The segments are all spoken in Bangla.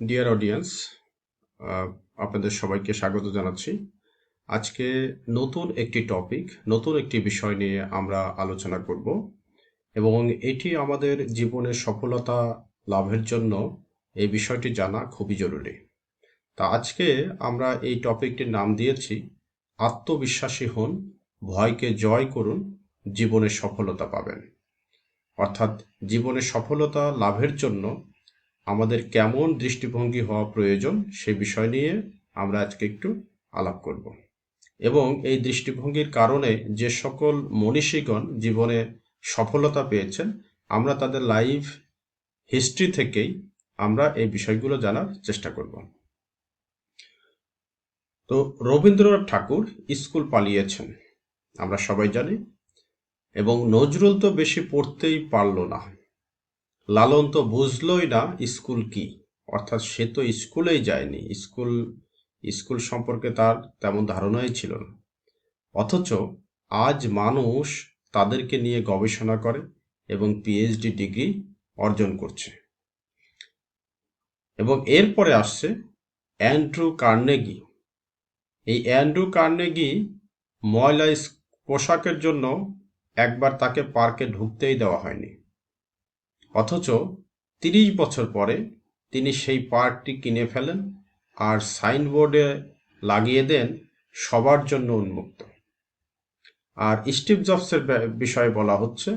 ডিয়ার অডিয়েন্স আপনাদের সবাইকে স্বাগত জানাচ্ছি। আজকে নতুন একটি টপিক নতুন একটি বিষয় নিয়ে আমরা আলোচনা করব এবং এটি আমাদের জীবনের সফলতা লাভের জন্য এই বিষয়টি জানা খুবই জরুরি। তা আজকে আমরা এই টপিকটির নাম দিয়েছি, আত্মবিশ্বাসী হন, ভয়কে জয় করুন, জীবনে সফলতা পাবেন। অর্থাৎ জীবনে সফলতা লাভের জন্য আমাদের কেমন দৃষ্টিভঙ্গি হওয়া প্রয়োজন সে বিষয় নিয়ে আমরা আজকে একটু আলাপ করব। এবং এই দৃষ্টিভঙ্গির কারণে যে সকল মনীষীগণ জীবনে সফলতা পেয়েছেন, আমরা তাদের লাইভ হিস্ট্রি থেকেই আমরা এই বিষয়গুলো জানার চেষ্টা করব। তো রবীন্দ্রনাথ ঠাকুর স্কুল পালিয়েছেন, আমরা সবাই জানি, এবং নজরুল তো বেশি পড়তেই পারল না। লালন তো বুঝলই না স্কুল কি। অর্থাৎ সে তো স্কুলেই যায়নি। স্কুল স্কুল সম্পর্কে তার তেমন ধারণাই ছিল না। অথচ আজ মানুষ তাদেরকে নিয়ে গবেষণা করে এবং পিএইচডি ডিগ্রি অর্জন করছে। এবং এরপরে আসছে অ্যান্ড্রু কার্নেগি। এই অ্যান্ড্রু কার্নেগি ময়লা পোশাকের জন্য একবার তাকে পার্কে ঢুকতেই দেওয়া হয়নি। অথচ তিরিশ বছর পরে তিনি সেই পার্কটি কিনে ফেলেন আর সাইনবোর্ডে লাগিয়ে দেন সবার জন্য উন্মুক্ত। আর স্টিভ জবসের বিষয়ে বলা হচ্ছে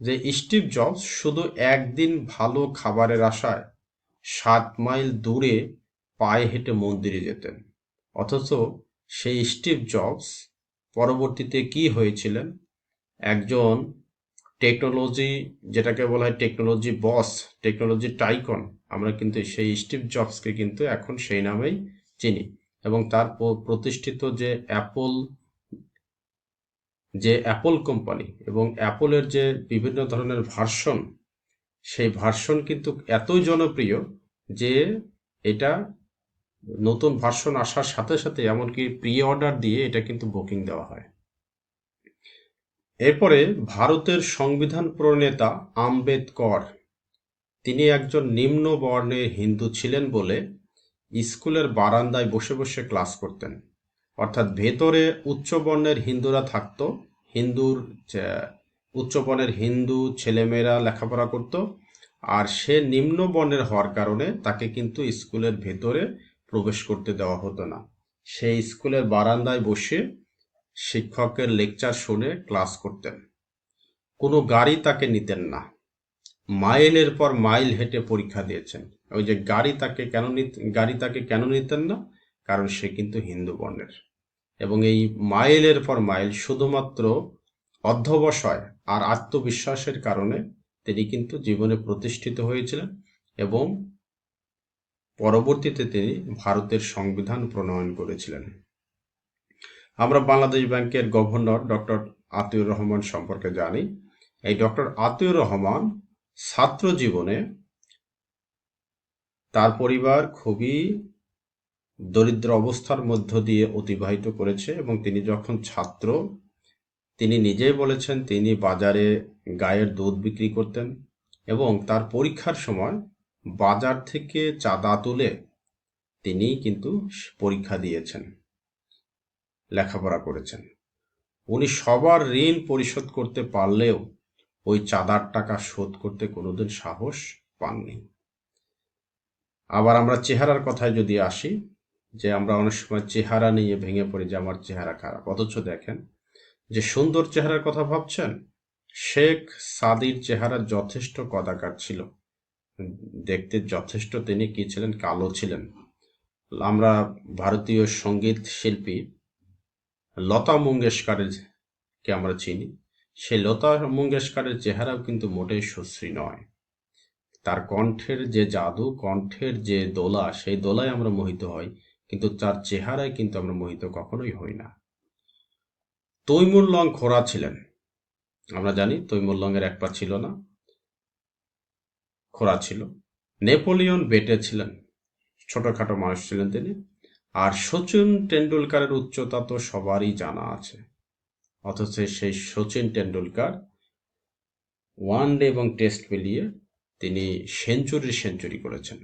যে স্টিভ জবস শুধু একদিন ভালো খাবারের আশায় সাত মাইল দূরে পায়ে হেঁটে মন্দিরে যেতেন, অথচ সেই স্টিভ জবস পরবর্তীতে কি হয়েছিলেন? একজন টেকনোলজি, যেটাকে বলা হয় টেকনোলজি বস, টেকনোলজি টাইকন, আমরা কিন্তু সেই স্টিভ জবসকে কিন্তু এখন সেই নামেই চিনি। এবং তার প্রতিষ্ঠিত যে অ্যাপল যে অ্যাপল কোম্পানি এবং অ্যাপলের যে বিভিন্ন ধরনের ভার্সন, সেই ভার্সন কিন্তু এতই জনপ্রিয় যে এটা নতুন ভার্সন আসার সাথে সাথে এমনকি প্রি অর্ডার দিয়ে এটা কিন্তু বুকিং দেওয়া হয়। এরপরে ভারতের সংবিধান প্রণেতা আম্বেদকর, তিনি একজন নিম্ন বর্ণের হিন্দু ছিলেন বলে স্কুলের বারান্দায় বসে বসে ক্লাস করতেন। অর্থাৎ ভেতরে উচ্চ বর্ণের হিন্দুরা থাকত, হিন্দুর উচ্চ বর্ণের হিন্দু ছেলেমেয়েরা লেখাপড়া করত, আর সে নিম্ন বর্ণের হওয়ার কারণে তাকে কিন্তু স্কুলের ভেতরে প্রবেশ করতে দেওয়া হতো না। সেই স্কুলের বারান্দায় বসে শিক্ষকের লেকচার শুনে ক্লাস করতেন। কোনো গাড়ি তাকে নিতেন না। মাইলের পর মাইল হেঁটে পরীক্ষা দিয়েছেন। ওই যে গাড়ি তাকে কেন গাড়ি তাকে কেন নিতেন না? কারণ সে কিন্তু হিন্দু বর্ণের। এবং এই মাইলের পর মাইল শুধুমাত্র অধ্যবসায় আর আত্মবিশ্বাসের কারণে তিনি কিন্তু জীবনে প্রতিষ্ঠিত হয়েছিলেন এবং পরবর্তীতে তিনি ভারতের সংবিধান প্রণয়ন করেছিলেন। আমরা বাংলাদেশ ব্যাংকের গভর্নর ডক্টর আতিউর রহমান সম্পর্কে জানি। এই ডক্টর আতিউর রহমান ছাত্র জীবনে তার পরিবার খুবই দরিদ্র অবস্থার মধ্য দিয়ে অতিবাহিত করেছে এবং তিনি যখন ছাত্র, তিনি নিজেই বলেছেন তিনি বাজারে গায়ের দুধ বিক্রি করতেন এবং তার পরীক্ষার সময় বাজার থেকে চাঁদা তুলে তিনি কিন্তু পরীক্ষা দিয়েছেন। লেখাপড়া করেছেন। উনি সবার ঋণ পরিশোধ করতে পারলেও ওই চাঁদার টাকা শোধ করতে কোনোদিন সাহস পাননি। আবার আমরা চেহারার কথায় যদি আসি, যে আমরা অনেক সময় চেহারা নিয়ে ভেঙে পড়ি যে আমার চেহারা খারাপ। অথচ দেখেন, যে সুন্দর চেহারার কথা ভাবছেন, শেখ সাদির চেহারা যথেষ্ট কদাকার ছিল। দেখতে যথেষ্ট তিনি কি ছিলেন, কালো ছিলেন। আমরা ভারতীয় সংগীত শিল্পী লতা মঙ্গেশকরের কে আমরা চিনি, সেই লতা মঙ্গেশকরের চেহারাও কিন্তু মোটেই সুশ্রী নয়। তার কণ্ঠের যে জাদু, কণ্ঠের যে দোলা, সেই দোলায় আমরা মোহিত হই, কিন্তু তার চেহারায় কিন্তু আমরা মোহিত কখনোই হই না। তৈমুর লং খোরা ছিলেন। আমরা জানি তৈমুর লংয়ের এক পা ছিল না খোরা ছিল। নেপোলিয়ন বেটে ছিলেন। ছোটখাটো মানুষ ছিলেন তিনি। আর সচিন টেন্ডুলকারের উচ্চতা তো সবারই জানা আছে। অথচ সেই সচিন টেন্ডুলকার ওয়ান ডে এবং টেস্ট মিলিয়ে তিনি সেঞ্চুরি সেঞ্চুরি করেছেন।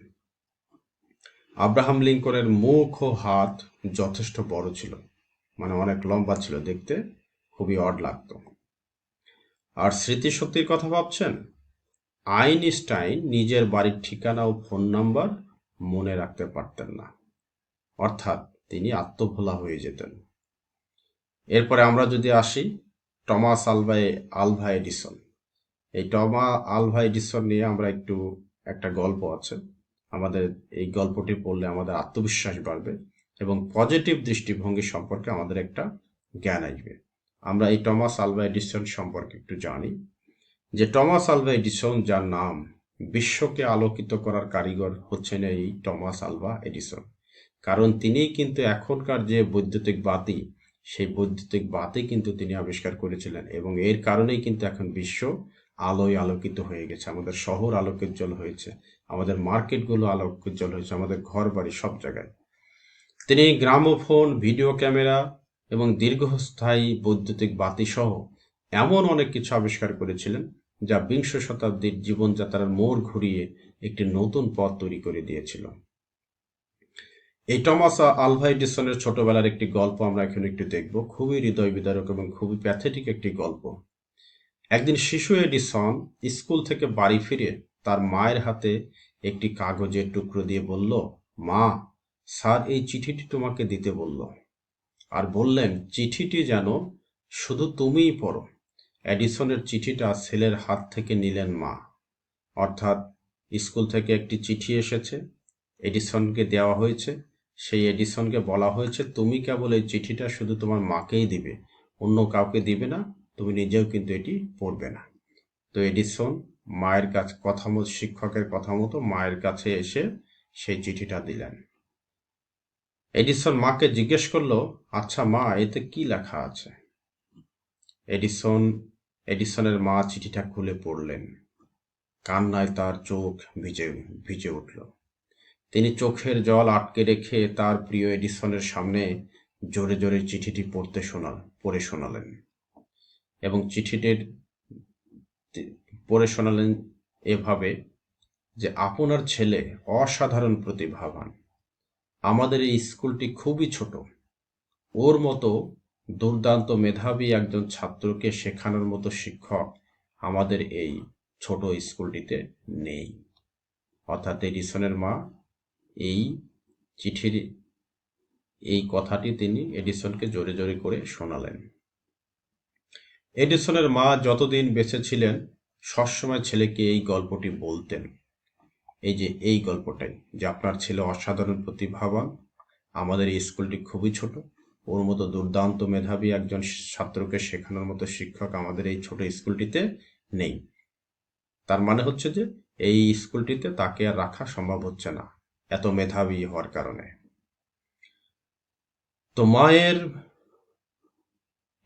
আব্রাহাম লিঙ্কনের মুখ ও হাত যথেষ্ট বড় ছিল মানে অনেক লম্বা ছিল, দেখতে খুবই অড লাগতো। আর স্মৃতিশক্তির কথা ভাবছেন? আইনস্টাইন নিজের বাড়ির ঠিকানা ও ফোন নাম্বার মনে রাখতে পারতেন না। অর্থাৎ তিনি আত্মভোলা হয়ে যেতেন। এরপরে আমরা যদি আসি, টমাস আলভাই আলভা এডিসন এই টমা আলভা এডিসন নিয়ে আমরা একটু একটা গল্প আছে। আমাদের এই গল্পটি পড়লে আমাদের আত্মবিশ্বাস বাড়বে এবং পজিটিভ দৃষ্টিভঙ্গি সম্পর্কে আমাদের একটা জ্ঞান আসবে। আমরা এই টমাস আলভা এডিসন সম্পর্কে একটু জানি। যে টমাস আলভা এডিসন যার নাম, বিশ্বকে আলোকিত করার কারিগর হচ্ছেন এই টমাস আলভা এডিসন কারণ তিনিই কিন্তু এখনকার যে বৈদ্যুতিক বাতি, সেই বৈদ্যুতিক বাতি কিন্তু তিনি আবিষ্কার করেছিলেন এবং এর কারণেই কিন্তু এখন বিশ্ব আলোয় আলোকিত হয়ে গেছে। আমাদের শহর আলোকোজ্জ্বল হয়েছে, আমাদের মার্কেটগুলো আলোকোজ্জ্বল হয়েছে, আমাদের ঘর বাড়ি সব জায়গায়। তিনি গ্রামোফোন, ভিডিও ক্যামেরা এবং দীর্ঘস্থায়ী বৈদ্যুতিক বাতি সহ এমন অনেক কিছু আবিষ্কার করেছিলেন যা বিংশ শতাব্দীর জীবনযাত্রার মোড় ঘুরিয়ে একটি নতুন পথ তৈরি করে দিয়েছিল। এই টমাস আলভা এডিসনের ছোটবেলার একটি গল্প আমরা এখন একটু দেখব। খুবই হৃদয় বিদারক এবং খুবই প্যাথেটিক একটি গল্প। একদিন শিশু এডিসন স্কুল থেকে বাড়ি ফিরে তার মায়ের হাতে একটি কাগজের টুকরো দিয়ে বলল, মা, স্যার, এই চিঠিটি তোমাকে দিতে বলল। আর বললেন, চিঠিটি যেন শুধু তুমিই পড়ো। এডিসনের চিঠিটা ছেলের হাত থেকে নিলেন মা। অর্থাৎ স্কুল থেকে একটি চিঠি এসেছে, এডিসনকে দেওয়া হয়েছে। সেই এডিসনকে বলা হয়েছে, তুমি কেবল এই চিঠিটা শুধু তোমার মাকেই দিবে, অন্য কাউকে দিবে না, তুমি নিজেও কিন্তু এটি পড়বে না। তো এডিসন মায়ের কাছে, কথা মতো, শিক্ষকের কথা মতো মায়ের কাছে এসে সেই চিঠিটা দিলেন। এডিসন মাকে জিজ্ঞেস করল আচ্ছা মা, এতে কি লেখা আছে? এডিসন, এডিসনের মা চিঠিটা খুলে পড়লেন। কান্নায় তার চোখ ভিজে ভিজে উঠল। তিনি চোখের জল আটকে রেখে তার প্রিয় এডিসনের সামনে জোরে জোরে চিঠিটি পড়তে শোনাল, পড়ে শোনালেন। এবং চিঠিটির পড়ে শোনালেন এভাবে যে, আপনার ছেলে অসাধারণ প্রতিভাবান। আমাদের এই স্কুলটি খুবই ছোট। ওর মতো দুর্দান্ত মেধাবী একজন ছাত্রকে শেখানোর মতো শিক্ষক আমাদের এই ছোট স্কুলটিতে নেই। অর্থাৎ এডিসনের মা এই চিঠির, এই কথাটি তিনি এডিসনকে জোরে জোরে করে শোনালেন। এডিসনের মা যতদিন বেঁচে ছিলেন, সবসময় ছেলেকে এই গল্পটি বলতেন। এই যে, এই গল্পটাই যে আপনার ছেলে অসাধারণ প্রতিভাবান, আমাদের এই স্কুলটি খুবই ছোট, ওর মতো দুর্দান্ত মেধাবী একজন ছাত্রকে শেখানোর মতো শিক্ষক আমাদের এই ছোট স্কুলটিতে নেই। তার মানে হচ্ছে যে, এই স্কুলটিতে তাকে আর রাখা সম্ভব হচ্ছে না। এত মেধাবী হওয়ার কারণে। তো মায়ের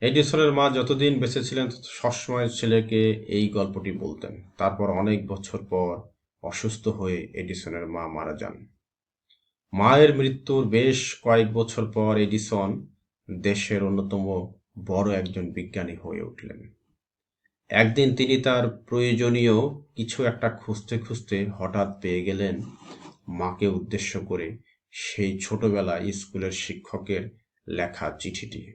এডিসনের মা যতদিন বেঁচে ছিলেন, সবসময় ছেলেকে এই গল্পটি বলতেন। তারপর অনেক বছর পর অসুস্থ হয়ে এডিসনের মা মারা যান। মায়ের মৃত্যুর বেশ কয়েক বছর পর এডিসন দেশের অন্যতম বড় একজন বিজ্ঞানী হয়ে উঠলেন। একদিন তিনি তার প্রয়োজনীয় কিছু একটা খুঁজতে খুঁজতে হঠাৎ পেয়ে গেলেন মাকে উদ্দেশ্য করে সেই ছোটবেলায় স্কুলের শিক্ষকের লেখা চিঠিটি।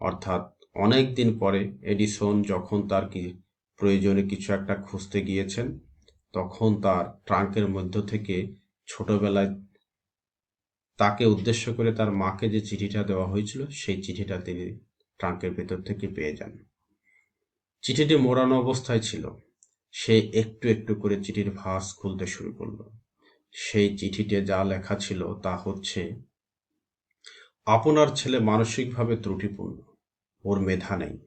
অর্থাৎ অনেক দিন পরে এডিসন যখন তার কি প্রয়োজনে কিছু একটা খুঁজতে গিয়েছেন, তখন তার ট্রাঙ্কের মধ্য থেকে ছোটবেলায় তাকে উদ্দেশ্য করে তার মাকে যে চিঠিটা দেওয়া হয়েছিল, সেই চিঠিটা তিনি ট্রাঙ্কের ভেতর থেকে পেয়ে যান। চিঠিটি মোড়ানো অবস্থায় ছিল। সে একটু একটু করে চিঠির ভাঁজ খুলতে শুরু করল। সেই চিঠিতে যা লেখা ছিল তা হচ্ছে, আপনার ছেলে মানসিকভাবে ত্রুটিপূর্ণ। ওর মেধা নেই।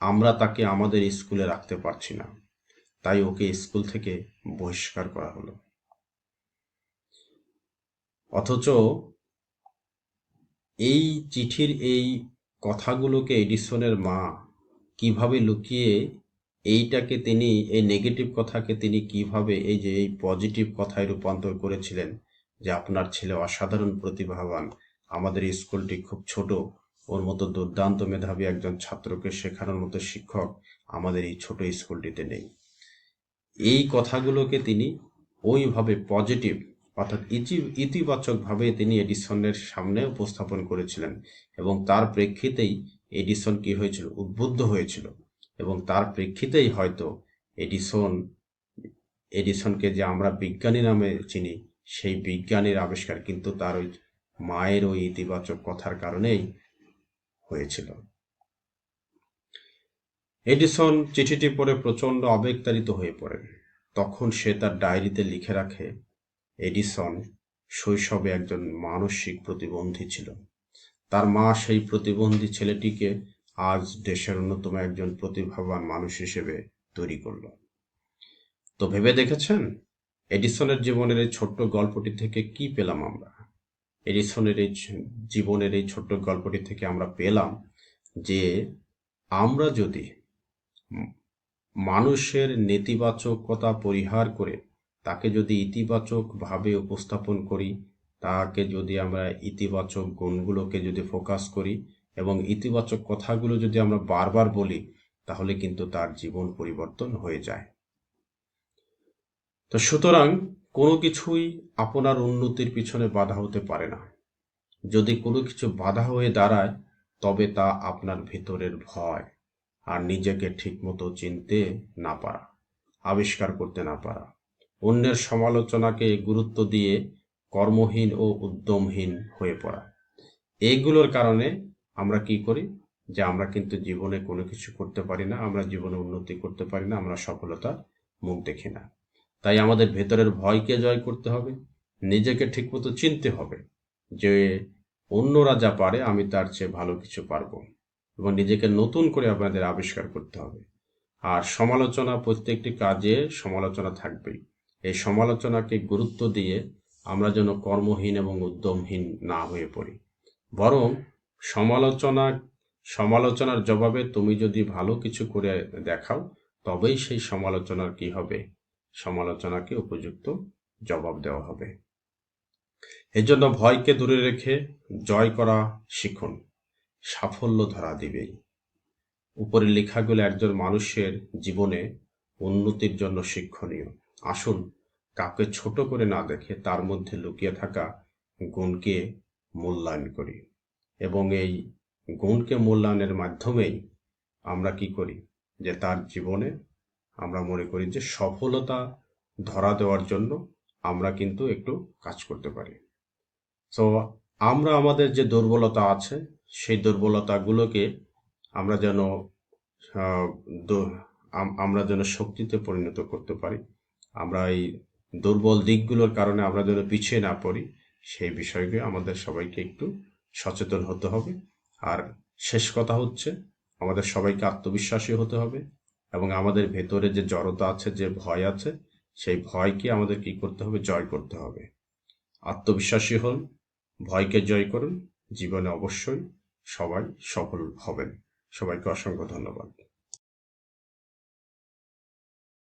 আমরা তাকে আমাদের স্কুলে রাখতে পারছি না। তাই ওকে স্কুল থেকে বহিষ্কার করা হলো। অথচ এই চিঠির এই কথাগুলোকে এডিসনের মা কীভাবে লুকিয়ে এইটাকে তিনি, এই নেগেটিভ কথাকে তিনি কীভাবে এই যে এই পজিটিভ কথায় রূপান্তর করেছিলেন যে আপনার ছেলে অসাধারণ প্রতিভাবান, আমাদের স্কুলটি খুব ছোট, ওর মতো দুর্দান্ত মেধাবী একজন ছাত্রকে শেখানোর মতো শিক্ষক আমাদের এই ছোট স্কুলটিতে নেই। এই কথাগুলোকে তিনি ওইভাবে পজিটিভ অর্থাৎ ইতি- ইতিবাচকভাবে তিনি এডিসনের সামনে উপস্থাপন করেছিলেন এবং তার প্রেক্ষিতেই এডিসন কি হয়েছিল? উদ্বুদ্ধ হয়েছিল। এবং তার প্রেক্ষিতেই হয়তো এডিসন, এডিসনকে যে আমরা বিজ্ঞানী নামে চিনি, সেই বিজ্ঞানীর আবিষ্কার কিন্তু তার ওই মায়ের ওই ইতিবাচক কথার কারণেই হয়েছিল। এডিসন চিঠিটি পড়ে প্রচণ্ড আবেগতাড়িত হয়ে পড়েন। তখন সে তার ডায়েরিতে লিখে রাখে, এডিসন শৈশবে একজন মানসিক প্রতিবন্ধী ছিল। তার মা সেই প্রতিবন্ধী ছেলেটিকে আজ দেশের অন্যতম একজন প্রতিভাবান মানুষ হিসেবে তৈরি করল তো ভেবে দেখেছেন? এডিসনের জীবনের এই ছোট্ট গল্পটি থেকে কি পেলাম আমরা? এডিসনের এই জীবনের এই ছোট্ট গল্পটি থেকে আমরা পেলাম যে আমরা যদি মানুষের নেতিবাচকতা পরিহার করে তাকে যদি ইতিবাচকভাবে উপস্থাপন করি, তাকে যদি আমরা ইতিবাচক গুণগুলোকে যদি ফোকাস করি এবং ইতিবাচক কথাগুলো যদি আমরা বারবার বলি, তাহলে কিন্তু তার জীবন পরিবর্তন হয়ে যায়। তো সুতরাং কোনো কিছুই আপনার উন্নতির পিছনে বাধা হতে পারে না। যদি কোনো কিছু বাধা হয়ে দাঁড়ায়, তবে তা আপনার ভেতরের ভয় আর নিজেকে ঠিকমতো চিনতে না পারা, আবিষ্কার করতে না পারা। অন্যের সমালোচনাকে গুরুত্ব দিয়ে কর্মহীন ও উদ্যমহীন হয়ে পড়া। এইগুলোর কারণে আমরা কি করি? যে আমরা কিন্তু জীবনে কোনো কিছু করতে পারি না, আমরা জীবনে উন্নতি করতে পারি না, আমরা সফলতার মুখ দেখি না। তাই আমাদের ভেতরের ভয়কে জয় করতে হবে, নিজেকে ঠিকমতো চিনতে হবে যে অন্যরা যা পারে আমি তার চেয়ে ভালো কিছু পারব এবং নিজেকে নতুন করে আপনাদের আবিষ্কার করতে হবে। আর সমালোচনা প্রত্যেকটি কাজে সমালোচনা থাকবেই। এই সমালোচনাকে গুরুত্ব দিয়ে আমরা যেন কর্মহীন এবং উদ্যমহীন না হয়ে পড়ি। বরং সমালোচনা, সমালোচনার জবাবে তুমি যদি ভালো কিছু করে দেখাও, তবেই সেই সমালোচনার কি হবে? সমালোচনাকে উপযুক্ত জবাব দেওয়া হবে। এজন্য ভয়কে দূরে রেখে জয় করা শিখুন। সাফল্য ধরা দিবেই। উপরে লেখাগুলো একজন মানুষের জীবনে উন্নতির জন্য শিক্ষণীয়। আসুন, কাউকে ছোট করে না দেখে তার মধ্যে লুকিয়ে থাকা গুণকে মূল্যায়ন করি। এবং এই গুণকে মূল্যায়নের মাধ্যমেই আমরা কি করি? যে তার জীবনে আমরা মনে করি যে সফলতা ধরা দেওয়ার জন্য আমরা কিন্তু একটু কাজ করতে পারি। তো আমরা আমাদের যে দুর্বলতা আছে, সেই দুর্বলতাগুলোকে আমরা যেন আমরা যেন শক্তিতে পরিণত করতে পারি, আমরা এই দুর্বল দিকগুলোর কারণে আমরা যেন পিছিয়ে না পড়ি, সেই বিষয়কে আমাদের সবাইকে একটু সচেতন হতে হবে। আর শেষ কথা হচ্ছে, আমাদের সবাইকে আত্মবিশ্বাসী হতে হবে এবং আমাদের ভেতরে যে জড়তা আছে, যে ভয় আছে, সেই ভয়কে আমাদের কি করতে হবে? জয় করতে হবে। আত্মবিশ্বাসী হন, ভয়কে জয় করুন, জীবনে অবশ্যই সবাই সফল হবেন। সবাইকে অসংখ্য ধন্যবাদ।